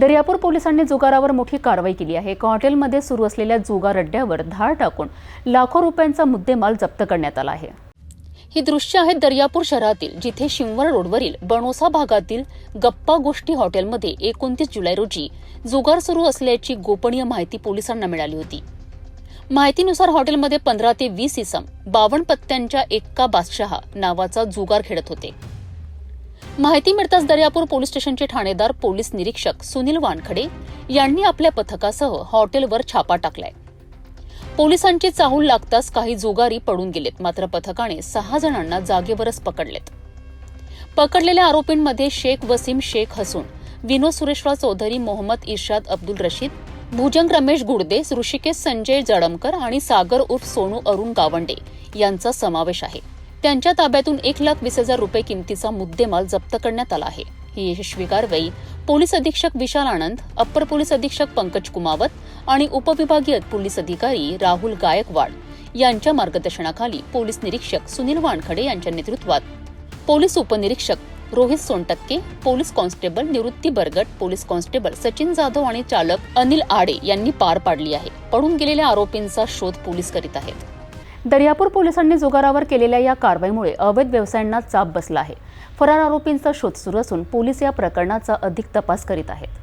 दर्यापूर पोलिसांनी जुगारावर मोठी कारवाई केली आहे. एका हॉटेलमध्ये सुरू असलेल्या जुगार अड्ड्यावर धाड टाकून लाखो रुपयांचा मुद्देमाल जप्त करण्यात आला आहे. ही दृश्य आहेत दर्यापूर शहरातील जिथे शिंवर रोडवरील बनोसा भागातील गप्पा गोष्टी हॉटेलमध्ये एकोणतीस जुलै रोजी जुगार सुरू असल्याची गोपनीय माहिती पोलिसांना मिळाली होती. माहितीनुसार हॉटेलमध्ये पंधरा ते वीस इसम बावन्न पत्त्यांच्या एक्का बादशहा नावाचा जुगार खेळत होते. माहिती मिळताच दर्यापूर पोलीस स्टेशनचे ठाणेदार पोलीस निरीक्षक सुनील वानखडे यांनी आपल्या पथकासह हॉटेलवर छापा टाकलाय. पोलिसांची चाहूल लागताच काही जुगारी पडून गेलेत मात्र पथकाने सहा जणांना जागेवरच पकडलेत. पकडलेल्या आरोपींमध्ये शेख वसीम शेख हसून विनोद सुरेशराव चौधरी मोहम्मद इर्शाद अब्दुल रशीद भुजंग रमेश गुडदे ऋषिकेश संजय जडमकर आणि सागर उर्फ सोनू अरुण गावंडे यांचा समावेश आहे. त्यांच्या ताब्यातून एक लाख वीस हजार रुपये किमतीचा मुद्देमाल जप्त करण्यात आला आहे. ही यशस्वी कारवाई पोलीस अधीक्षक विशाल आनंद अप्पर पोलीस अधीक्षक पंकज कुमावत आणि उपविभागीय पोलीस अधिकारी राहुल गायकवाड यांच्या मार्गदर्शनाखाली पोलीस निरीक्षक सुनील वानखडे यांच्या नेतृत्वात पोलीस उपनिरीक्षक Rohit Sontakke police constable Nivrutti Bargat police constable Sachin Jadhav आणि चालक अनिल आडे यांनी पार पाडली आहे. पडून गेलेल्या आरोपींचा शोध पोलीस करीत आहेत. दर्यापूर पोलिसांनी जुगारावर केलेल्या या कारवाईमुळे अवैध व्यवसायांना चाप बसला आहे. फरार आरोपींचा शोध सुरू असून पोलीस या प्रकरणाचा अधिक तपास करीत आहेत.